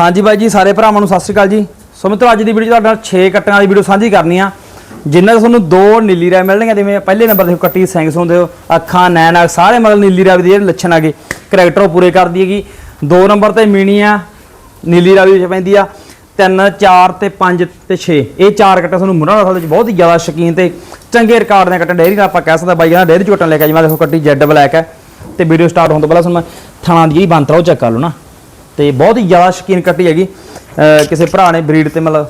ਹਾਂਜੀ ਬਾਈ ਜੀ, ਸਾਰੇ ਭਰਾਵਾਂ ਨੂੰ ਸਤਿ ਸ਼੍ਰੀ ਅਕਾਲ ਜੀ। ਸੋ ਮਿੱਤਰੋ, ਅੱਜ ਦੀ ਵੀਡੀਓ ਤੁਹਾਡੇ ਨਾਲ 6 ਕੱਟਾਂ ਵਾਲੀ ਵੀਡੀਓ ਸਾਂਝੀ ਕਰਨੀ ਆ। ਜਿਨ੍ਹਾਂ ਤੋਂ ਤੁਹਾਨੂੰ ਦੋ ਨੀਲੀ ਰਾਏ ਮਿਲਣਗੀਆਂ, ਜਿਵੇਂ ਪਹਿਲੇ ਨੰਬਰ ਤੇ ਕੱਟੀ ਸਿੰਘ ਸੁੰਦੇ ਹੋ, ਅੱਖਾਂ, ਨੈਣ ਆ ਸਾਰੇ ਮਤਲਬ ਨੀਲੀ ਰਾਏ ਦੇ ਜਿਹੜੇ ਲੱਛਣ ਆਗੇ ਕਰੈਕਟਰ ਉਹ ਪੂਰੇ ਕਰਦੀ ਹੈਗੀ। ਦੋ ਨੰਬਰ ਤੇ ਮੀਣੀ ਆ, ਨੀਲੀ ਰਾਵੀ ਵਿੱਚ ਪੈਂਦੀ ਆ। 3 4 ਤੇ 5 ਤੇ 6 ਇਹ ਚਾਰ ਕੱਟਾਂ ਤੁਹਾਨੂੰ ਮੁੰਡਾ ਨਾਲ ਵਿੱਚ ਬਹੁਤ ਹੀ ਜ਼ਿਆਦਾ ਸ਼ੌਕੀਨ ਤੇ ਚੰਗੇ ਰਿਕਾਰਡ ਦੇ ਕੱਟਾਂ ਡੇਰੀ ਦਾ ਆਪਾਂ ਕਹਿ ਸਕਦੇ ਬਾਈ ਕਹਿੰਦਾ ਡੇਰੀ ਝੋਟਾਂ ਲੈ ਕੇ ਜਿਵੇਂ ਦੇਖੋ ਕੱਟੀ ਜੈਡ ਬਲੈਕ ਹੈ। ਤੇ ਵੀਡੀਓ ਸਟਾਰਟ ਹੋਣ ਤੋਂ ਪਹਿਲਾਂ ਤੁਹਾਨੂੰ ਮੈਂ ਥਾਣਾ ਦੀ ਜਿਹੜੀ ਬੰਤਰਾ ਉਹ ਚੈੱਕ ਕਰ ਲਓ ਨਾ। ਤੇ ਬਹੁਤ ਹੀ ਜ਼ਿਆਦਾ ਸ਼ੌਕੀਨ ਕੱਟੀ ਹੈਗੀ। ਕਿਸੇ ਭਰਾ ਨੇ ਬਰੀਡ ਤੇ ਮਤਲਬ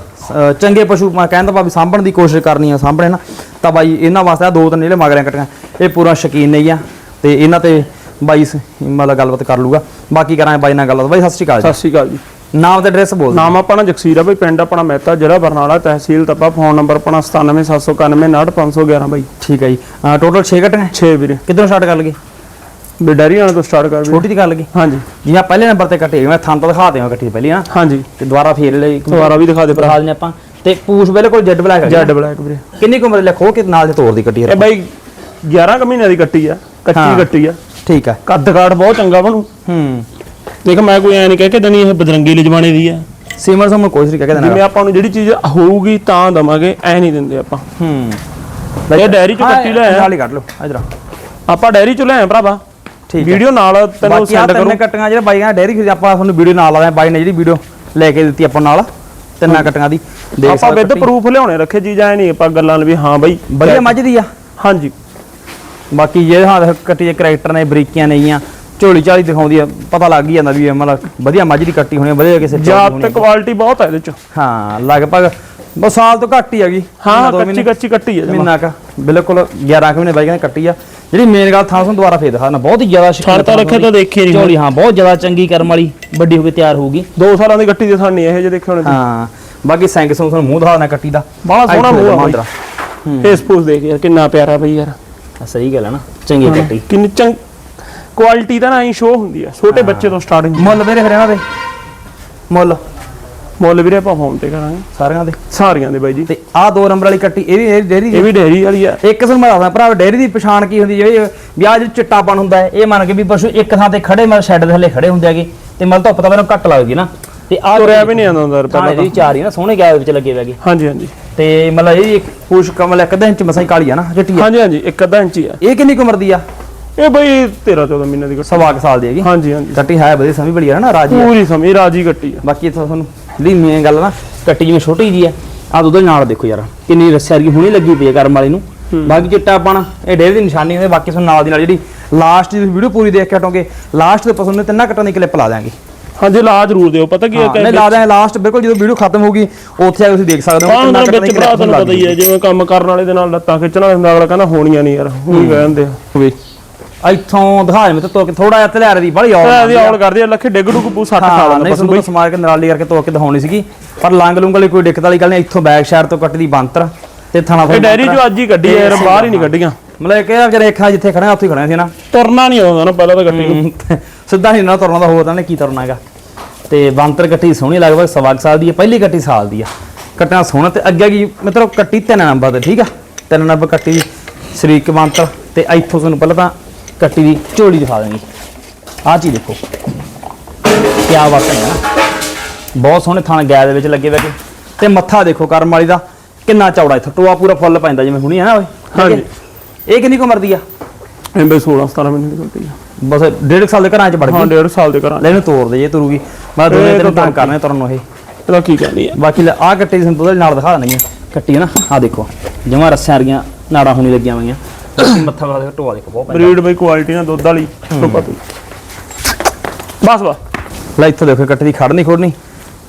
ਚੰਗੇ ਪਸ਼ੂ ਮੈਂ ਕਹਿੰਦਾ ਭਾਵੇਂ ਸਾਂਭਣ ਦੀ ਕੋਸ਼ਿਸ਼ ਕਰਨੀ ਆ ਸਾਂਭਣੇ ਨਾ। ਤਾਂ ਬਾਈ ਇਹਨਾਂ ਵਾਸਤੇ ਆਹ ਦੋ ਤਿੰਨ ਜਿਹੜੇ ਮਗਰਿਆਂ ਕੱਟੀਆਂ ਇਹ ਪੂਰਾ ਸ਼ੌਕੀਨ ਨਹੀਂ ਆ। ਤੇ ਇਹਨਾਂ ਤੇ ਬਾਈ ਮਤਲਬ ਗੱਲਬਾਤ ਕਰ ਲੂਗਾ ਬਾਕੀ ਕਰਾਂਗੇ ਬਾਈ ਨਾਲ ਗੱਲਬਾਤ। ਬਾਈ ਸਤਿ ਸ਼੍ਰੀ ਅਕਾਲ ਸਤਿ ਜੀ ਸ਼੍ਰੀ ਅਕਾਲ ਜੀ। ਨਾਮ ਤੇ ਐਡਰੈਸ ਬੋਲ। ਨਾਮ ਆਪਣਾ ਜਗਸੀਰ ਆ ਬਈ ਪਿੰਡ ਆਪਣਾ ਮਹਿਤਾ ਜ਼ਿਲ੍ਹਾ ਬਰਨਾਲਾ ਤਹਿਸੀਲ ਤਪਾ ਫੋਨ ਨੰਬਰ ਆਪਣਾ 9779959511 ਬਾਈ। ਠੀਕ ਹੈ ਜੀ। ਟੋਟਲ 6 ਕੱਟੀਆਂ? 6 ਵੀਰੇ। ਕਿੱਧਰੋਂ ਸਟਾਰਟ ਕਰ ਲਈਏ? ਵੀ ਡੈਰੀ ਵਾਲੇ ਤੋਂ ਸਟਾਰਟ ਕਰ ਵੀਰੇ ਛੋਟੀ ਦੀ ਕਰ ਲਈਏ ਹਾਂਜੀ। ਜੀ ਆ ਪਹਿਲੇ ਨੰਬਰ ਤੇ ਕੱਟੀ ਮੈਂ ਥਾਂ ਤਾਂ ਦਿਖਾ ਦਿਆਂ ਕੱਟੀ ਪਹਿਲੀ ਨਾ ਹਾਂਜੀ। ਤੇ ਦੁਬਾਰਾ ਫੇਰ ਲਈ। ਦੁਬਾਰਾ ਵੀ ਦਿਖਾ ਦੇ ਭਰਾ। ਦਿਖਾ ਦਿੰਦੇ ਆਪਾਂ। ਤੇ ਪੂਛ ਬਿਲਕੁਲ ਜੈਡ ਬਲੈਕ ਹੈ ਜੈਡ ਬਲੈਕ ਵੀਰੇ। ਕਿੰਨੀ ਕੁ ਉਮਰ ਲਿਖੋ ਕਿ ਨਾਲ ਦੇ ਤੋਰ ਦੀ ਕੱਟੀ ਇਹ ਹੈ ਬਾਈ 11 ਕੁ ਮਹੀਨਿਆਂ ਦੀ ਕੱਟੀ ਆ ਹਾਂ। ਕੱਚੀ ਕੱਟੀ ਆ। ਠੀਕ ਹੈ ਕੱਦ ਕਾਠ ਬਹੁਤ ਚੰਗਾ ਬਣੂ। ਹੂੰ। ਦੇਖ ਮੈਂ ਕੋਈ ਐ ਨਹੀਂ ਕਹਿ ਕੇ ਦਨੀ ਇਹ ਬਦਰੰਗੀ ਲਿਜਵਾਣੇ ਦੀ ਆ। ਸੀਮਰ ਸਮ ਕੋਈ ਨਹੀਂ ਕਹਿ ਜਿਵੇਂ ਦੇਣਾ। ਆਪਾਂ ਨੂੰ ਜਿਹੜੀ ਚੀਜ਼ ਹੋਊਗੀ ਤਾਂ ਦਵਾਂਗੇ ਐ ਨਹੀਂ ਦਿੰਦੇ ਆਪਾਂ। ਹੂੰ। ਇਹ ਡੈਰੀ ਚੋਂ ਕੱਟੀ ਲੈ ਨਾਲ ਹੀ ਕੱਢ ਲਓ। ਇਧਰ ਆਪਾਂ ਡੈਰੀ ਚੋਂ ਲੈ ਆਏ ਭਰਾਵਾ। ਵੀਡੀਓ ਨਾਲ ਤੈਨੂੰ ਸੈਂਡ ਤਿੰਨ ਕਰੂੰ। ਕੱਟੀਆਂ ਜਿਹੜੇ ਬਾਈ ਕਹਿੰਦਾ ਡੇਰੀ ਖਰੀਦ ਆਪਾਂ ਤੁਹਾਨੂੰ ਵੀਡੀਓ ਨਾਲ ਲਾ ਦਾਂ ਬਾਈ ਨੇ ਜਿਹੜੀ ਵੀਡੀਓ ਲੈ ਕੇ ਦਿੱਤੀ ਆਪਾਂ ਨਾਲ ਤਿੰਨਾਂ ਕੱਟੀਆਂ ਦੀ। ਦੇਖ ਆਪਾਂ ਵਿਦ। ਪ੍ਰੂਫ ਲਿਆਉਣੇ ਰੱਖੇ ਚੀਜ਼ ਐ ਨਹੀਂ ਆਪਾਂ ਗੱਲਾਂ ਵੀ ਹਾਂ ਬਾਈ ਵਧੀਆ ਮੱਝ ਦੀ ਆ? ਹਾਂਜੀ। ਬਾਕੀ ਜਿਹੜੇ ਹਾਂ ਕੱਟੀ ਦੇ ਕਰੈਕਟਰ ਨੇ ਬਰੀਕੀਆਂ ਨੇਗੀਆਂ ਝੋਲੀ ਝਾਲੀ ਦਿਖਾਉਂਦੀ ਆ ਪਤਾ ਲੱਗ ਹੀ ਜਾਂਦਾ ਵੀ ਇਹ ਮਤਲਬ ਵਧੀਆ ਮੱਝ ਦੀ ਕੱਟੀ ਹੋਣੀ ਵਧੀਆ ਕਿਸੇ ਚੌਲ ਜਾਤ ਤੇ। ਕੁਆਲਿਟੀ ਬਹੁਤ ਹੈ ਇਹਦੇ ਚ। ਹਾਂ ਲਗਭਗ ਬਸ ਸਾਲ ਤੋਂ ਘੱਟ ਹੀ ਹੈਗੀ ਹਾਂ ਕੱਚੀ ਕੱਚੀ ਕੱਟੀ ਹੈ ਮਹੀਨਾ ਕਾ ਬਿਲਕੁਲ 11 ਕੁ ਮਹੀਨੇ ਬਾਈ ਕਹਿੰਦੇ ਕੱਟੀ ਆ। ਜਿਹੜੀ ਮੇਨ ਗੱਲ ਥਾਂ ਤੋਂ ਦੁਬਾਰਾ ਫੇਰ ਦਿਖਾ ਬਹੁਤ ਹੀ ਜ਼ਿਆਦਾ ਸ਼ੌਕੀਨ ਛੜ ਤਾਂ ਥਾਂ ਤਾਂ ਦੇਖੇ ਨਹੀਂ ਝੋਲੀ ਹਾਂ ਬਹੁਤ ਜ਼ਿਆਦਾ ਚੰਗੀ ਕਰਮ ਵਾਲੀ ਵੱਡੀ ਹੋ ਕੇ ਤਿਆਰ ਹੋਊਗੀ। 2 ਸਾਲਾਂ ਦੀ ਕੱਟੀ ਦੇ ਸਾਨੀ ਇਹ ਜੇ ਦੇਖੇ ਹੋਣੇ ਹਾਂ ਬਾਕੀ ਸੈਂਕ ਸੌਂ ਤੁਹਾਨੂੰ ਮੂੰਹ ਦਿਖਾਉਣਾ ਕੱਟੀ ਦਾ। ਬੜਾ ਸੋਹਣਾ ਮੂੰਹ ਆ ਮਾਂਦਰਾ। ਫੇਸ ਫੂਸ ਦੇਖ ਯਾਰ ਕਿੰਨਾ ਪਿਆਰਾ ਬਈ ਯਾਰ। ਆ ਸਹੀ ਗੱਲ ਹੈ ਨਾ ਚੰਗੀ ਕੱਟੀ। ਕਿੰਨੀ ਚੰਗ ਕੁਆਲਿਟੀ ਦਾ ਨਾ ਹੀ ਸ਼ੋ ਹੁੰਦੀ ਆ। ਛੋਟੇ ਬੱਚੇ ਤੋਂ ਸਟਾਰਟਿੰਗ ਮੁੱਲ ਮੇਰੇ ਫਿਰ ਇਹਨਾਂ ਦੇ। ਮੁੱਲ। ਮੁੱਲ ਵੀਰੇ ਆਪਾਂ ਫੋਨ ਤੇ ਕਰਾਂਗੇ ਸਾਰਿਆਂ ਦੇ ਸਾਰੀਆਂ ਦੇ ਬਾਈ ਜੀ। ਤੇ ਆਹ ਦੋ ਨੰਬਰ ਵਾਲੀ ਕੱਟੀ ਇਹ ਵੀ ਡੇਰੀ ਇਹ ਵੀ ਡੈਰੀ ਵਾਲੀ ਆ। ਇੱਕ ਕਿਸਮ ਮੈਂ ਦੱਸਦਾ ਭਰਾ ਡੇਰੀ ਦੀ ਪਛਾਣ ਕੀ ਹੁੰਦੀ ਜਿਹੜੀ ਵਿਆਹ ਚ ਚਿੱਟਾਪਣ ਹੁੰਦਾ ਹੈ ਇਹ ਮੰਨ ਕੇ ਵੀ ਪਸ਼ੂ ਇੱਕ ਥਾਂ ਤੇ ਖੜੇ ਮਤਲਬ ਸ਼ੈੱਡ ਦੇ ਥੱਲੇ ਖੜੇ ਹੁੰਦੇ ਹੈਗੇ ਤੇ ਮਤਲਬ ਧੁੱਪ ਤਾਂ ਮੈਨੂੰ ਘੱਟ ਲੱਗਦੀ ਨਾ। ਤੇ ਆਹ ਤੁਰਿਆ ਵੀ ਨਹੀਂ ਆਉਂਦਾ ਹੁੰਦਾ ਪਹਿਲਾਂ ਇਹਦੀ ਚਾਰ ਹੀ ਨਾ ਸੋਹਣੇ ਗੈਪ ਵਿੱਚ ਲੱਗੇ ਹੋਏਗੇ ਹਾਂਜੀ ਹਾਂਜੀ। ਤੇ ਮਤਲਬ ਇਹ ਇੱਕ ਪੂਛ ਕਮਲ ਇੱਕ ਦਿਨ ਚ ਮਸਾਈ ਕਾਲੀ ਆ ਨਾ ਚਿੱਟੀ ਆ। ਹਾਂਜੀ ਹਾਂਜੀ ਇੱਕ ਅੱਧਾ ਇੰਚੀ ਆ। ਇਹ ਕਿੰਨੀ ਕੁ ਉਮਰ ਦੀ ਆ? ਇਹ ਬਈ 13 14 ਮਹੀਨੇ ਦੀ ਸਵਾ ਸਾਲ ਦੀ ਹੈਗੀ। ਹਾਂਜੀ ਹਾਂਜੀ। ਕੱਟੀ ਹੈ ਵਧੀਆ ਸਮਝ ਬੜੀ ਆ ਨਾ ਰਾਜੀ ਆ। ਪੂਰੀ ਸਮੀ ਰਾਜੀ ਕੱਟੀ ਆ। ਬਾਕੀ ਤੁਹਾਨੂੰ ਜਿਹੜੀ ਮੇਨ ਗੱਲ ਨਾ ਕੱਟੀ ਜਿਵੇਂ ਛੋਟੀ ਜੀ ਆ ਆ ਉਹਦੇ ਨਾਲ ਦੇਖੋ ਯਾਰ ਕਿੰਨੀ ਰੱਸਿਆ ਵਰਗੀ ਹੁਣੀ ਲੱਗੀ ਪਈ ਹੈ ਕਰਮ ਵਾਲੀ ਨੂੰ। ਬਾਕੀ ਚਿੱਟਾਪਣ ਇਹ ਡੇਰੇ ਦੀ ਨਿਸ਼ਾਨੀ ਹੁੰਦੀ ਬਾਕੀ ਤੁਹਾਨੂੰ ਨਾਲ ਦੀ ਨਾਲ ਜਿਹੜੀ ਲਾਸਟ ਦੀ ਵੀਡੀਓ ਪੂਰੀ ਦੇਖ ਕੇ ਹਟੋਗੇ ਲਾਸਟ ਦੇ ਪਸੰਦ ਨੇ ਤਿੰਨਾਂ ਕੱਟਾਂ ਦੀ ਕਲਿੱਪ ਲਾ ਦਾਂਗੇ ਹਾਂਜੀ ਲਾ ਜ਼ਰੂਰ ਦਿਓ ਪਤਾ ਕੀ ਹੈ ਨਹੀਂ ਲਾ ਦਾਂਗੇ ਲਾਸਟ ਬਿਲਕੁਲ ਜਦੋਂ ਵੀਡੀਓ ਖਤਮ ਹੋਗੀ ਉੱਥੇ ਆ ਕੇ ਤੁਸੀਂ ਦੇਖ ਸਕਦੇ ਹੋ ਹਾਂ ਤਿੰਨਾਂ ਕੱਟਾਂ ਦੀ clip ਤੁਹਾਨੂੰ ਪਤਾ ਹੀ ਹੈ ਜਿਵੇਂ ਕੰਮ ਕਰਨ ਵਾਲੇ ਦੇ ਨਾਲ ਲੱਤਾਂ ਖਿੱਚਣ ਵਾਲੇ ਹੁੰਦਾ ਅਗਲਾ ਕਹਿੰਦਾ ਹੋਣੀਆਂ ਨਹੀਂ ਯਾਰ ਹੁਣ ਕਹਿ ਦਿੰਦੇ ਆ। ਇੱਥੋਂ ਦਿਖਾ ਜਿਵੇਂ ਤੋਂ ਥੋੜਾ ਜਿਹਾ ਧਲਿਆਰੇ ਦੀ ਬੜੀ ਔਲ ਇਹ ਦੀ ਔਲ ਕਰਦੀ ਆ ਲੱਖੇ ਡਿੱਗ ਡੁੱਗ ਪੂ ਸੱਟ ਖਾ ਹਾਂ ਲੈਂਦਾ ਤੁਹਾਨੂੰ ਤਾਂ ਸਮਾਰ ਕੇ ਨਰਾਲੀ ਕਰਕੇ ਤੋੜ ਕੇ ਦਿਖਾਉਣੀ ਸੀਗੀ। ਪਰ ਲੰਗ ਲੁੰਗ ਵਾਲੀ ਕੋਈ ਦਿੱਕਤ ਵਾਲੀ ਗੱਲ ਨਹੀਂ ਇੱਥੋਂ ਬੈਕ ਸਾਈਡ ਤੋਂ ਕੱਟਦੀ ਬੰਤਰ ਤੇ ਥਾਣਾ ਇਹ ਡੈਰੀ ਜੋ ਅੱਜ ਹੀ ਕੱਢੀ ਯਾਰ ਬਾਹਰ ਹੀ ਨਹੀਂ ਕੱਢੀਆਂ। ਮਤਲਬ ਇਹ ਕਿਹਾ ਵਿਚਾਰੇ ਅੱਖਾਂ ਜਿੱਥੇ ਖੜੇ ਆ ਉੱਥੇ ਹੀ ਖੜੇ ਸੀ ਨਾ। ਤੁਰਨਾ ਨਹੀਂ ਆਉਂਦਾ ਨਾ ਪਹਿਲਾਂ ਤਾਂ ਹਮ, ਸਿੱਧਾ ਨਹੀਂ ਨਾ ਤੁਰਨਾ ਦਾ ਹੋਰ ਤਾਂ ਨੇ ਕੀ ਤੁਰਨਾ ਹੈਗਾ। ਤੇ ਬੰਤਰ ਕੱਟੀ ਸੋਹਣੀ ਲਗਭਗ ਸਵਾ ਕੁ ਸਾਲ ਦੀ ਹੈ ਪਹਿਲੀ ਕੱਟੀ ਸਾਲ ਦੀ ਆ। ਕੱਟਣਾ ਸੋਹਣਾ ਤੇ ਅੱਗੇ ਕੀ ਮਤਲਬ ਕੱਟੀ ਤਿੰਨ ਨੰਬਰ ਤੇ ਠੀਕ ਆ? ਤਿੰਨ ਨੰਬਰ ਕੱਟੀ ਦੀ ਸ਼ਰੀਕ ਬੰਤਰ ਤੇ ਇੱਥੋਂ ਤੁਹਾਨੂੰ ਪਹਿਲਾਂ ਤਾਂ ਕੱਟੀ ਦੀ ਝੋਲੀ ਦਿਖਾ ਦਾਂਗੇ। ਆਹ ਚੀਜ਼ ਦੇਖੋ। ਕੀ ਬਾਤ ਹੈ ਨਾ। ਬਹੁਤ ਸੋਹਣੇ ਥਾਂ ਗੈਰ ਦੇ ਵਿੱਚ ਲੱਗੇ ਨੇ ਤੇ ਮੱਥਾ ਦੇਖੋ ਕਰਮ ਵਾਲੀ ਦਾ। ਕਿੰਨਾ ਚੌੜਾ ਇੱਥੋਂ। ਟੋਆ ਪੂਰਾ ਫੁੱਲ ਪੈਂਦਾ ਜਿਵੇਂ ਹੁਣੀ ਹੈ ਨਾ ਓਏ। ਹਾਂਜੀ। ਇਹ ਕਿੰਨੀ ਕੁ ਉਮਰ ਦੀ ਆ? ਇਹ ਬਈ 16 17 ਮਹੀਨੇ ਦੀ ਕੱਟੀ ਆ। ਬਸ ਡੇਢ ਸਾਲ ਦੇ ਘਰਾਂ 'ਚ ਵੜ ਹਾਂ ਡੇਢ ਸਾਲ ਦੇ ਕਰਾਂ ਲੈ ਇਹਨੂੰ ਤੋੜ ਦੇ ਜੇ ਤੁਰੂਗੀ। ਮੈਂ ਦੋਨੇ ਤੈਨੂੰ ਤਾਂ ਕਰਨੇ ਤੁਰਨ ਨੂੰ ਇਹ। ਇਹਦਾ ਕੀ ਕਹਿੰਦੀ ਆ। ਬਾਕੀ ਲੈ ਆਹ ਕੱਟੀ ਸੰਤੋਂ ਦੇ ਨਾਲ ਦਿਖਾ ਦਿੰਦੀ ਆ ਕੱਟੀ ਹੈ ਨਾ। ਆਹ ਦੇਖੋ। ਜਮਾ ਰੱਸਿਆਂ ਵਰਗੀਆਂ ਨਾੜਾਂ ਹੋਣੀ ਲੱਗੀਆਂ ਹੋਈਆਂ। ਬਾਕੀ ਮੱਥਾ ਵਾਲਾ ਦੇਖੋ ਟੋਆ ਦੇਖੋ ਬਹੁਤ ਪੈਂਦਾ। ਬਰੀਡ ਬਈ ਕੁਆਲਿਟੀ ਨਾਲ ਦੁੱਧ ਵਾਲੀ ਟੋਪਾ ਤੂੰ। ਬਸ ਬਸ। ਲੈ ਇੱਥੋਂ ਦੇਖੋ ਕੱਟੀ ਦੀ ਖੜ ਨਹੀਂ ਖੋੜਨੀ।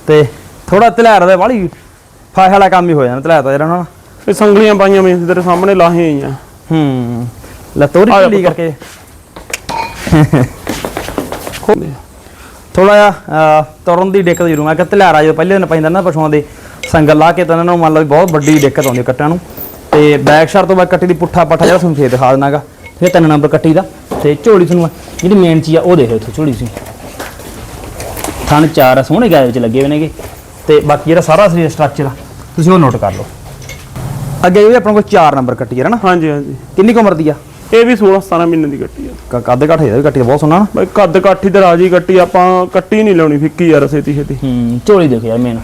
ਤੇ ਥੋੜਾ ਧਲਿਆਰ ਦਾ ਵਾਲੀ ਫਾਹ ਵਾਲਾ ਕੰਮ ਹੀ ਹੋ ਜਾਣਾ ਧਲਿਆਰ ਦਾ ਜਿਹੜਾ ਨਾ। ਇਹ ਸੰਗਲੀਆਂ ਪਾਈਆਂ ਮੈਂ ਤੇਰੇ ਸਾਹਮਣੇ ਲਾਹੇ ਆਈਆਂ। ਹੂੰ ਲੈ ਤੋਰੀ ਜਾ ਢਿੱਲੀ। ਕਰਕੇ। ਥੋੜਾ ਜਿਹਾ ਤੁਰਨ ਦੀ ਦਿੱਕਤ ਜ਼ਰੂਰ ਆ ਕਿ ਧਲਿਆਰਾ ਜਦੋਂ ਪਹਿਲੇ ਦਿਨ ਪੈਂਦਾ ਨਾ ਪਸ਼ੂਆਂ ਦੇ ਸੰਗਲ ਲਾ ਕੇ ਤਾਂ ਇਹਨਾਂ ਨੂੰ ਮੰਨ ਲਓ ਬਹੁਤ ਵੱਡੀ ਦਿੱਕਤ ਆਉਂਦੀ ਕੱਟਾਂ ਨੂੰ। ਤੇ ਬੈਕ ਸ਼ਾਟ ਤੋਂ ਬਾਅਦ ਕੱਟੀ ਦੀ ਪੁੱਠਾ ਪੱਠਾ ਜਿਹੜਾ ਤੁਹਾਨੂੰ ਫੇਰ ਦਿਖਾ ਦੇਣਾਗਾ ਫਿਰ ਤਿੰਨ ਨੰਬਰ ਕੱਟੀ ਦਾ। ਤੇ ਝੋਲੀ ਤੁਹਾਨੂੰ ਜਿਹੜੀ ਮੇਨ ਚੀਜ਼ ਆ ਉਹ ਦੇਖੋ ਇੱਥੇ ਝੋਲੀ ਸੀ ਥਣ ਚਾਰ ਆ, ਸੋਹਣੇ ਗਾਇ ਵਿੱਚ ਲੱਗੇ ਹੋਏ ਨੇਗੇ। ਤੇ ਬਾਕੀ ਜਿਹੜਾ ਸਾਰਾ ਸਰੀਰ ਸਟਰਕਚਰ ਆ ਤੁਸੀਂ ਉਹ ਨੋਟ ਕਰ ਲਓ। ਅੱਗੇ ਵੀ ਆਪਣੇ ਕੋਲ 4 ਨੰਬਰ ਕੱਟੀ ਹੈ ਨਾ? ਹਾਂਜੀ ਹਾਂਜੀ। ਕਿੰਨੀ ਕੁ ਉਮਰ ਦੀ ਆ? ਇਹ ਵੀ 16 17 ਮਹੀਨੇ ਦੀ ਕੱਟੀ ਆ। ਕ- ਕੱਦ ਘੱਟ ਵੀ ਕੱਟੀ ਦਾ ਬਹੁਤ ਸੋਹਣਾ ਨਾ। ਬਈ ਕੱਦ ਕਾਠੀ ਤੇ ਰਾਜੀ ਕੱਟੀ ਆਪਾਂ ਕੱਟੀ ਨਹੀਂ ਲਾਉਣੀ ਫਿੱਕੀ ਯਾਰ ਛੇਤੀ ਛੇਤੀ ਹੂੰ ਝੋਲੀ ਦੇਖੋ ਯਾਰ ਮੇਨ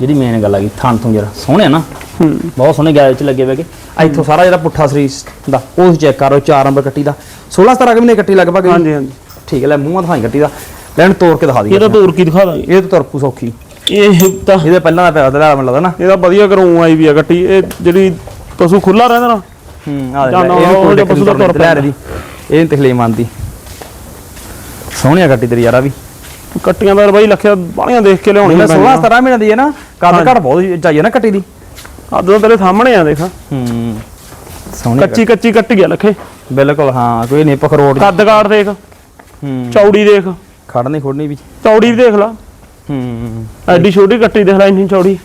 ਜਿਹੜੀ ਮੇਨ ਗੱਲ ਆ ਗਈ ਥਣ ਤੋਂ ਜਰਾ ਸੋਹਣੇ ਆ ਨਾ ਹੂੰ ਬਹੁਤ ਸੋਹਣੇ ਗੈਲ ਚ ਲੱਗੇ ਹੋਏਗੇ ਇੱਥੋਂ ਸਾਰਾ ਜਿਹੜਾ ਪੁੱਠਾ ਸਰੀਰ ਦਾ ਉਹ ਚੈੱਕ ਕਰੋ 4 ਨੰਬਰ ਕੱਟੀ ਦਾ। 16 17 ਕੁ ਮਹੀਨੇ ਕੱਟੀ ਲਗਭਗ। ਹਾਂਜੀ ਹਾਂਜੀ। ਠੀਕ ਹੈ ਲੈ ਮੂੰਹਾਂ ਦਿਖਾਈ ਕੱਟੀ ਦਾ। ਲੈਣ ਤੋੜ ਕੇ ਦਿਖਾ ਦਈਏ ਇਹਦਾ ਤੋਰ ਕੀ ਦਿਖਾ ਦਾਂਗੇ। ਇਹ ਤਾਂ ਤੁਰਪੂ ਸੌਖੀ। ਇਹ ਤਾਂ ਇਹਦੇ ਪਹਿਲਾਂ ਦਾ ਤੇ ਮੈਨੂੰ ਲੱਗਦਾ ਨਾ। ਇਹਦਾ ਵਧੀਆ ਘਰੋਂ ਆਈ ਵੀ ਆ ਕੱਟੀ ਇਹ ਜਿਹੜੀ ਪਸ਼ੂ ਖੁੱਲਾ ਰਹਿੰਦਾ ਨਾ ਹੂੰ ਆ ਇਹ ਜਿਹੜਾ ਪਸ਼ੂ ਦਾ ਤੁਰ ਰਹੀ ਇਹ ਤਕਲੀਫ ਮੰਨਦੀ। ਸੋਹਣੀਆ ਕੱਟੀ ਤੇਰੀ ਯਾਰਾ ਵੀ। ਕੱਟੀਆਂ ਦਾ ਬਾਈ ਲੱਖਿਆ ਬਾਲੀਆਂ ਦੇਖ ਕੇ ਲਿਆਉਣੀ ਮੈਂ 16 17 ਮਹੀਨੇ ਦੀ ਹੈ ਨਾ ਕੱਦ ਘੜ ਬਹੁਤ ਚਾਹੀਏ ਨਾ ਕੱਟੀ ਦੀ। ਅੱਜ ਤਾਂ ਤੇਰੇ ਸਾਹਮਣੇ ਆ ਦੇਖ। ਹੂੰ। ਸੋਹਣੀ ਕੱਚੀ ਕੱਚੀ ਕੱਟ ਗਿਆ ਲੱਖੇ। ਬਿਲਕੁਲ ਹਾਂ ਕੋਈ ਨਹੀਂ ਪਖਰੋੜ ਕੱਦ ਕਾਠ ਦੇਖ। ਹੂੰ। ਚੌੜੀ ਦੇਖ। ਖੜਨੀ ਖੋੜਨੀ ਵੀ। ਚੌੜੀ ਵੀ ਦੇਖ ਲਾ। ਹੂੰ। ਐਡੀ ਛੋਟੀ ਕੱਟੀ ਦੇਖ ਲੈ ਇੰਨੀ ਚੌੜੀ।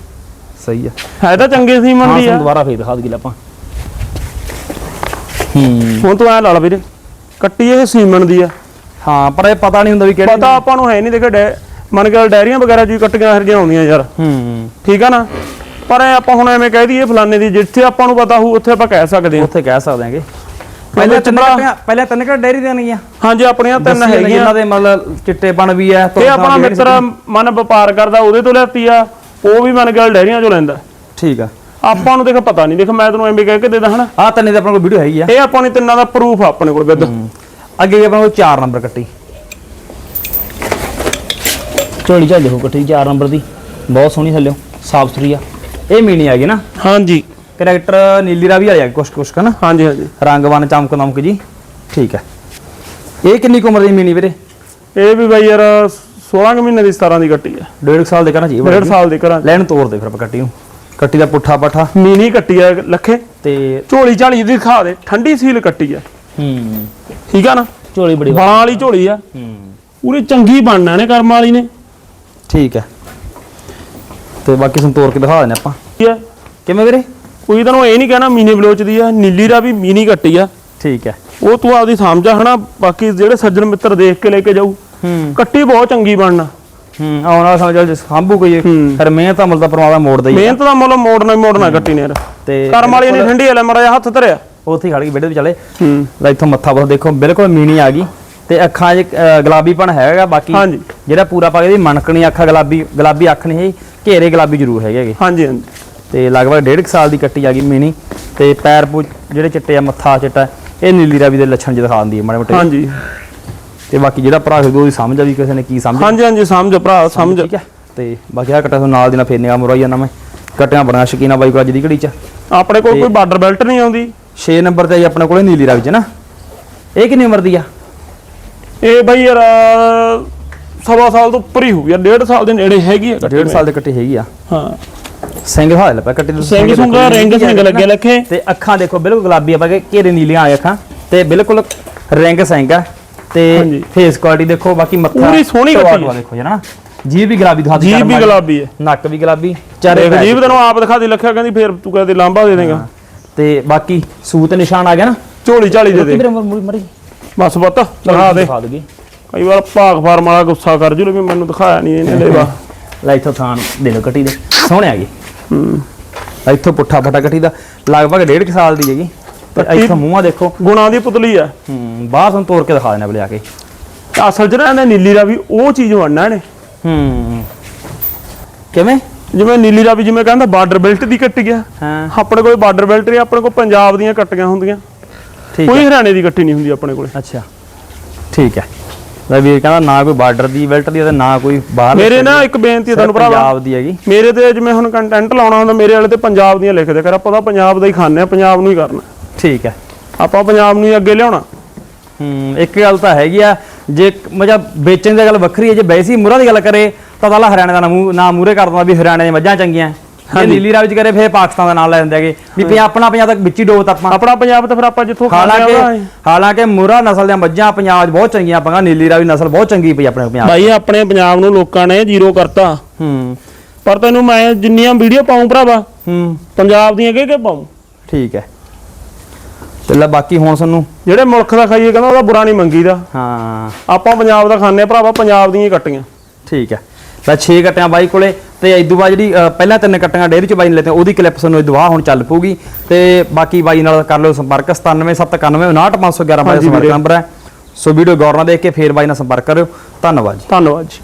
ਸਹੀ ਆ। ਹੈ ਤਾਂ ਚੰਗੇ ਸੀ ਹਾਂ ਮੰਦੀ ਸਾਨੂੰ ਆ ਦੁਬਾਰਾ ਫੇਰ ਦਿਖਾ ਦਈਏ ਆਪਾਂ। ਹੂੰ। ਹੁਣ ਤੂੰ ਐ ਲਾ ਲਾ ਵੀਰੇ। ਕੱਟੀ ਇਹ ਸੀਮਨ ਦੀ ਆ। ਹਾਂ ਪਰ ਇਹ ਪਤਾ ਨਹੀਂ ਹੁੰਦਾ ਵੀ ਕਿਹੜੀ ਪਤਾ ਆਪਾਂ ਨੂੰ ਹੈ ਨਹੀਂ ਦੇਖੇ ਮਨ ਕੇ ਡੈਰੀਆਂ ਵਗੈਰਾ ਜੀ ਕੱਟੀਆਂ ਹਰਜੀਆਂ ਆਉਂਦੀਆਂ ਯਾਰ। ਹੂੰ। ਠੀਕ ਆ ਨਾ? ਪਰ ਆਪਾਂ ਹੁਣ ਐਵੇਂ ਕਹਿ ਦਈਏ ਫਲਾਣੇ ਦੀ ਜਿੱਥੇ ਆਪਾਂ ਨੂੰ ਪਤਾ ਹੋਊ ਉੱਥੇ ਆਪਾਂ ਕਹਿ ਸਕਦੇ ਹਾਂ। ਉੱਥੇ ਕਹਿ ਸਕਦੇ ਹਾਂਗੇ। ਪਹਿਲੇ ਤਿੰਨ ਕੱਟੀਆਂ ਪਹਿਲੇ ਤਿੰਨ ਕੱਟ ਡੈਰੀ ਦੀਆਂ ਨੇਗੀਆਂ। ਹਾਂਜੀ ਆਪਣੀਆਂ ਤਿੰਨ ਹੈਗੀਆਂ। ਜਿਨ੍ਹਾਂ ਦੇ ਮਤਲਬ ਚਿੱਟੇਪਣ ਵੀ ਹੈ ਇਹ ਆਪਣਾ ਮਿੱਤਰ ਮਨ ਵਪਾਰ ਕਰਦਾ ਉਹਦੇ ਤੋਂ ਲੈਤੀ ਆ ਉਹ ਵੀ ਮਨ ਗੱਲ ਡੈਰੀਆਂ ਚੋਂ ਲੈਂਦਾ। ਠੀਕ ਆ। ਆਪਾਂ ਨੂੰ ਦੇਖ ਪਤਾ ਨਹੀਂ। ਦੇਖ ਮੈਂ ਤੈਨੂੰ ਐਵੇਂ ਕਹਿ ਕੇ ਦੇ ਦਾਂ ਹਨਾ? ਆਹ ਤਿੰਨੇ ਦੇ ਆਪਣੇ ਕੋਲ ਵੀਡੀਓ ਹੈਗੀ ਆ। ਇਹ ਆਪਾਂ ਨੇ ਤਿੰਨਾਂ ਦਾ ਪ੍ਰੂਫ ਆ ਆਪਣੇ ਕੋਲ ਵਿਦ ਅੱਗੇ ਵੀ ਆਪਣੇ ਕੋਲ 4 ਨੰਬਰ ਕੱਟੀ। ਝੋਲੀ ਝਾਲ ਦੇਖੋ ਕੱਟੀ 4 ਨੰਬਰ ਦੀ। ਬਹੁਤ ਸੋਹਣੀ ਥੱਲਿਓ ਸਾਫ਼ ਸੁਥਰੀ ਆ। ਇਹ ਮੀਣੀ ਆ ਗਈ ਨਾ? ਹਾਂਜੀ। ਕਰੈਕਟਰ ਨੀਲੀ ਰਾਵੀ ਵਾਲੀ ਆ ਕੁਛ ਕੁਛ ਕਾ ਨਾ? ਹਾਂਜੀ ਹਾਂਜੀ। ਰੰਗਵਾਨ ਚਮਕ ਦਮਕ ਜੀ। ਠੀਕ ਹੈ। ਇਹ ਕਿੰਨੀ ਕੁ ਉਮਰ ਦੀ ਮੀਣੀ ਵੀਰੇ? ਇਹ ਵੀ ਬਾਈ ਯਾਰ 16 ਕੁ ਮਹੀਨੇ ਦੀ 17 ਦੀ ਕੱਟੀ ਆ ਡੇਢ ਸਾਲ ਦੇ ਕਰਨਾ ਚਾਹੀਏ ਡੇਢ ਸਾਲ ਦੇ ਘਰਾਂ ਲੈਣ ਤੋੜ ਦੇ ਫਿਰ ਆਪਾਂ ਕੱਟੀ ਨੂੰ ਕੱਟੀ ਦਾ ਪੁੱਠਾ ਪੱਠਾ। ਮੀਨੀ ਕੱਟੀ ਆ ਲੱਖੇ। ਤੇ ਝੋਲੀ ਝਾਲੀ ਦੀ ਦਿਖਾ ਦੇ ਠੰਡੀ ਸੀਲ ਕੱਟੀ ਆ ਹੂੰ ਠੀਕ ਆ ਨਾ? ਝੋਲੀ ਬੜੀ ਬਾਲਾਂ ਵਾਲੀ ਝੋਲੀ ਆ। ਹੂੰ। ਪੂਰੀ ਚੰਗੀ ਬਣਨਾ ਨੇ ਕਰਮ ਵਾਲੀ ਨੇ। ਠੀਕ ਹੈ ਤੇ ਬਾਕੀ ਸਾਨੂੰ ਤੋੜ ਕੇ ਦਿਖਾ ਦਿੰਦੇ ਆਪਾਂ। ਠੀਕ ਆ। ਕਿਵੇਂ ਵੀਰੇ? ਕੋਈ ਤੈਨੂੰ ਇਹ ਨਹੀਂ ਕਹਿਣਾ ਮੀਨੀ ਬਲੋਚ ਦੀ ਆ ਨੀਲੀ ਦਾ ਵੀ ਮੀਨੀ ਕੱਟੀ ਆ। ਠੀਕ ਹੈ ਉਹ ਤੂੰ ਆਪਦੀ ਸਮਝਾ ਹਨਾ ਬਾਕੀ ਜਿਹੜੇ ਸੱਜਣ ਮਿੱਤਰ ਦੇਖ ਕੇ ਲੈ ਕੇ ਜਾਊ। ਹੂੰ। ਕੱਟੀ ਬਹੁਤ ਚੰਗੀ ਬਣਨਾ। ਹੂੰ ਆਉਣ ਵਾਲਾ ਸਮਝ ਜੇ ਸਾਂਭੂ ਕੋਈ। ਫਿਰ ਮਿਹਨਤ ਤਾਂ ਮਿਲਦਾ ਪਰਮਾਤਮਾ ਮੋੜਦਾ ਹੀ ਆ। ਮਿਹਨਤ ਦਾ ਮੁੱਲ ਮੋੜਨਾ ਹੀ ਮੋੜਨਾ ਕੱਟੀ ਨੇ ਯਾਰ ਤੇ ਕਰਮ ਵਾਲੀ ਨੇ ਠੰਡੀ ਹਲੇ ਮਰਾ ਹੱਥ ਧਰਿਆ। ਉੱਥੇ ਹੀ ਖੜ ਗਈ ਬੇੜੇ ਤੇ ਚਲੇ। ਹੂੰ। ਲੈ ਇੱਥੋਂ ਮੱਥਾ ਬਸ ਦੇਖੋ ਬਿਲਕੁਲ ਮੀਣੀ ਆ ਗਈ। ਤੇ ਅੱਖਾਂ 'ਚ ਗੁਲਾਬੀਪਣ ਹੈਗਾ ਬਾਕੀ। ਹਾਂਜੀ। ਜਿਹੜਾ ਪੂਰਾ ਪਾ ਕੇ ਇਹਦੀ ਮਣਕਣੀ ਅੱਖਾਂ ਗੁਲਾਬੀ ਗੁਲਾਬੀ ਅੱਖ ਨਹੀਂ ਹੈ ਘੇਰੇ ਗੁਲਾਬੀ ਜ਼ਰੂਰ ਹੈਗੇ ਹੈਗੇ। ਹਾਂਜੀ ਹਾਂਜੀ। ਤੇ ਲਗਭਗ ਡੇਢ ਕੁ ਸਾਲ ਦੀ ਕੱਟੀ ਆ ਗਈ ਮੀਣੀ। ਤੇ ਪੈਰ ਪੂ ਜਿਹੜੇ ਚਿੱਟੇ ਆ ਮੱਥਾ ਚਿੱਟਾ ਇਹ ਨੀਲੀ ਰਾਵੀ ਦੇ ਲੱਛਣ ਜਿਹਾ ਦਿਖਾ ਦਿੰਦੀ ਹੈ ਮਾੜੇ ਮੋਟੇ। ਹਾਂਜੀ। ਤੇ ਬਾਕੀ ਜਿਹੜਾ ਭਰਾ ਖਰੀਦੂ ਉਹਦੀ ਸਮਝ ਆ ਵੀ ਕਿਸੇ ਨੇ ਕੀ ਸਮਝ। ਹਾਂਜੀ ਹਾਂਜੀ ਸਮਝ ਭਰਾ ਸਮਝ ਠੀਕ ਹੈ। ਤੇ ਬਾਕੀ ਆ ਕੱਟਾ ਤੋਂ ਨਾਲ ਦੀ ਨਾਲ ਫੇਰ ਨਿਗਾ ਮੁਰਾਈ ਜਾਂਦਾ ਮੈਂ। ਕੱਟਿਆਂ ਬੜੀਆਂ ਸ਼ਕੀਨਾ ਬਾਈ ਕੋਲ ਅੱਜ ਦੀ ਘੜੀ ਚ। ਆਪਣੇ ਕੋਲ ਕੋਈ ਬਾਰਡਰ ਬੈਲਟ ਨਹੀਂ ਆਉਂਦੀ। 6 ਨੰਬਰ ਤੇ ਆਈ ਆਪਣੇ ਕੋਲੇ ਨੀਲੀ ਰਾਵੀ ਚ ਨਾ। ਇਹ ਕਿੰਨੀ ਉਮਰ ਦੀ ਆ? ਇਹ ਬਈ ਯਾਰ ਸਵਾ ਸਾਲ ਤੋਂ ਉੱਪਰ ਹੀ ਹੋ ਗਿਆ ਡੇਢ ਸਾਲ ਦੇ ਨੇੜੇ ਹੈਗੀ ਆ ਕੱਟੀ ਡੇਢ ਸਾਲ ਦੇ ਕੱਟੀ ਹੈਗੀ ਆ। ਹਾਂ। ਸਿੰਘ ਦਿਖਾ ਦੇ ਲੈ ਪਾ ਕੱਟੀ ਨੂੰ ਸਿੰਘ ਸੁੰਗਾ ਜੀ, ਰਿੰਗ ਸਿੰਘ ਲੱਗੇ ਲੱਖੇ। ਤੇ ਅੱਖਾਂ ਦੇਖੋ ਬਿਲਕੁਲ ਗੁਲਾਬੀ ਆ ਪਾ ਕੇ ਘੇਰੇ ਨੀਲੀਆਂ ਆ ਅੱਖਾਂ। ਤੇ ਬਿਲਕੁਲ ਰਿੰਗ ਸਿੰਘ ਆ। ਤੇ। ਫੇਸ ਕੁਆਲਿਟੀ ਦੇਖੋ ਬਾਕੀ ਮੱਥਾ ਪੂਰੀ ਸੋਹਣੀ ਕੱਟੀ। ਆ। ਦੇਖੋ ਜਣਾ ਜੀਭ ਵੀ ਗੁਲਾਬੀ ਦਿਖਾ ਜੀਬ ਵੀ ਗੁਲਾਬੀ ਹੈ ਨੱਕ ਵੀ ਗੁਲਾਬੀ ਚਾਰੇ ਜੀਬ ਤੈਨੂੰ ਆਪ ਦਿਖਾ ਦੇ ਲੱਖਿਆ ਕਹਿੰਦੀ ਫੇਰ ਤੂੰ ਕਹਿੰਦੀ ਲਾਂਬਾ ਦੇ ਦੇਗਾ। ਤੇ ਬਾਕੀ ਸੂਤ ਨਿਸ਼ਾਨ ਆ ਗਿਆ ਨਾ? ਝੋਲੀ ਝਾਲੀ ਦੇ ਦੇ। ਕਿਧਰੇ ਮਰੀ ਮਰੀ ਬਸ ਪੁੱਤ ਦਿਖਾ ਦੇ। ਦਿਖਾ ਦੂਗੀ ਕਈ ਵਾਰ ਭਾਗ ਫਾਰਮ ਵਾਲਾ ਗੁੱਸਾ ਕਰ ਜੂ ਵੀ ਮੈਨੂੰ ਦਿਖਾਇਆ ਨਹੀਂ ਇਹਨੇ ਲੈਵਾ। ਲੈ ਇੱਥੋਂ ਥਾਣ ਦੇ ਲੋ ਕੱਟੀ ਦੇ। ਸੋਹਣੇ ਆ ਗਏ। ਹੂੰ। ਇੱਥੋਂ ਪੁੱਠਾ ਫਟਾ ਕੱਟੀ ਦਾ। ਲਗਭਗ ਡੇਢ ਕੁ ਸਾਲ ਦੀ ਹੈਗੀ। ਕੱਟੀ- ਇੱਥੋਂ ਮੂੰਹਾਂ ਦੇਖੋ। ਗੁਣਾ ਦੀ ਪੁਤਲੀ ਆ। ਹੂੰ ਬਾਹਰ ਤੋਂ ਤੋੜ ਕੇ ਦਿਖਾ ਦੇਣਾ ਬਲੇ ਆ ਕੇ। ਅਸਲ ਨਾ ਇਹਨੇ ਨੀਲੀ ਦਾ ਵੀ ਉਹ ਚੀਜ਼ ਬਣਨਾ ਇਹਨੇ। ਹੂੰ। ਕਿਵੇਂ? ਜਿਵੇਂ ਨੀਲੀ ਦਾ ਵੀ ਜਿਵੇਂ ਕਹਿੰਦਾ ਬਾਰਡਰ ਬੈਲਟ ਦੀ ਕੱਟੀ ਗਿਆ। ਹਾਂ। ਆਪਣੇ ਕੋਲ ਬਾਰਡਰ ਬੈਲਟ ਨਹੀਂ ਆਪਣੇ ਕੋਲ ਪੰਜਾਬ ਦੀਆਂ ਕੱਟੀਆਂ ਹੁੰਦੀਆਂ। ਠੀਕ ਕੋਈ ਹਰਿਆਣੇ ਦੀ ਕੱਟੀ ਨਹੀਂ ਹੁੰਦੀ ਆਪਣੇ ਕੋਲੇ। ਅੱਛਾ। ਠੀਕ ਹੈ। ਲੈ ਵੀਰ ਕਹਿੰਦਾ ਨਾ ਕੋਈ ਬਾਰਡਰ ਦੀ ਬੈਲਟ ਦੀ ਤੇ ਨਾ ਕੋਈ ਬਾਹਰ ਮੇਰੇ ਨਾ ਇੱਕ ਬੇਨਤੀ ਹੈ ਤੁਹਾਨੂੰ ਭਰਾਵਾ। ਪੰਜਾਬ ਦੀ ਹੈਗੀ। ਮੇਰੇ ਤੇ ਜਿਵੇਂ ਹੁਣ ਕੰਟੈਂਟ ਲਾਉਣਾ ਹੁੰਦਾ ਮੇਰੇ ਵਾਲੇ ਤੇ ਪੰਜਾਬ ਦੀਆਂ ਲਿਖਦੇ ਕਰ। ਆਪਾਂ ਤਾਂ ਪੰਜਾਬ ਦਾ ਹੀ ਖਾਂਦੇ ਆ ਪੰਜਾਬ ਨੂੰ ਹੀ ਕਰਨਾ। ਠੀਕ ਹੈ। ਆਪਾਂ ਪੰਜਾਬ ਨੂੰ ਹੀ ਅੱਗੇ ਲਿਆਉਣਾ। ਹੂੰ ਇੱਕ ਗੱਲ ਤਾਂ ਹੈਗੀ ਆ। ਜੇ ਮਤਲਬ ਵੇਚਣ ਦੀ ਗੱਲ ਵੱਖਰੀ ਹੈ ਜੇ ਵੈਸੀ ਮੁਰਾ ਦੀ ਗੱਲ ਕਰੇ ਤਾਂ ਤਾਲਾ ਹਰਿਆਣੇ ਦਾ ਨਾ ਮੂੰਹ ਨਾ ਮੂਰੇ ਕਰ ਦਿੰਦਾ ਵੀ ਹਰਿਆਣੇ ਦੀਆਂ ਮੱਝਾਂ ਚੰਗੀਆਂ। ਜੇ ਨੀਲੀ ਰਾਵੀ ਚ ਕਰੇ ਫਿਰ ਪਾਕਿਸਤਾਨ ਦਾ ਨਾਮ ਲੈ ਦਿੰਦੇ ਹੈਗੇ। ਵੀ ਪਿਆ ਆਪਣਾ ਪੰਜਾਬ ਤੱਕ ਵਿੱਚ ਹੀ ਡੋਬ ਆਪਾਂ। ਆਪਣਾ ਪੰਜਾਬ ਤਾਂ ਫਿਰ ਆਪਾਂ ਜਿੱਥੋਂ ਖਾਣਾ ਹਾਲਾਂਕਿ ਹਾਲਾਂਕਿ ਮੁਰਾ ਨਸਲ ਦੀਆਂ ਮੱਝਾਂ ਪੰਜਾਬ ਬਹੁਤ ਚੰਗੀਆਂ। ਆਪਾਂ ਨੀਲੀ ਰਾਵੀ ਨਸਲ ਬਹੁਤ ਚੰਗੀ ਪਈ ਆਪਣੇ ਪੰਜਾਬ ਭਾਈ ਆਪਣੇ ਪੰਜਾਬ ਨੂੰ ਲੋਕਾਂ ਨੇ ਜ਼ੀਰੋ ਕਰਤਾ। ਹੂੰ। ਪਰ ਤੈਨੂੰ ਮੈਂ ਜਿੰਨੀਆਂ ਵੀਡੀਓ ਪਾਉਂ ਭਰਾਵਾ ਹੂੰ। ਪੰਜਾਬ ਦੀਆਂ ਕਿ ਕਿ ਪਾਉਂ? ਠੀਕ ਹੈ। ਤੇ ਲੈ ਬਾਕੀ ਹੁਣ ਸਾਨੂੰ। ਜਿਹੜੇ ਮੁਲਕ ਦਾ ਖਾਈਏ ਕਹਿੰਦਾ ਉਹਦਾ ਬੁਰਾ ਨਹੀਂ ਮੰਗੀਦਾ। ਹਾਂ। ਆਪਾਂ ਪੰਜਾਬ ਦਾ ਖਾਂਦੇ ਆ ਭਰਾਵਾ ਪੰਜਾਬ ਦੀਆਂ ਹੀ ਕੱਟੀਆਂ। ਠੀਕ ਹੈ। ਲੈ 6 ਕੱਟਿਆਂ ਬਾਈ ਕੋਲੇ ਤੇ ਇਦੋਂ ਬਾਅਦ ਜਿਹੜੀ ਪਹਿਲਾਂ ਤਿੰਨ ਕੱਟੀਆਂ ਡੇਅਰੀ ਚ ਬਾਈ ਨੇ ਲੈਤੇ ਉਹਦੀ ਕਲਿੱਪ ਤੁਹਾਨੂੰ ਇਦੋਂ ਬਾਅਦ ਹੁਣ ਚੱਲ ਪਊਗੀ। ਤੇ ਬਾਕੀ ਬਾਈ ਨਾਲ ਕਰ ਲਿਓ ਸੰਪਰਕ 9779599511 ਬਾਈ ਸੰਪਰਕ। ਨੰਬਰ ਹੈ। ਸੋ ਵੀਡੀਓ ਗੌਰ ਨਾਲ ਦੇਖ ਕੇ ਫੇਰ ਬਾਈ ਨਾਲ ਸੰਪਰਕ ਕਰਿਓ। ਧੰਨਵਾਦ ਜੀ। ਧੰਨਵਾਦ ਜੀ।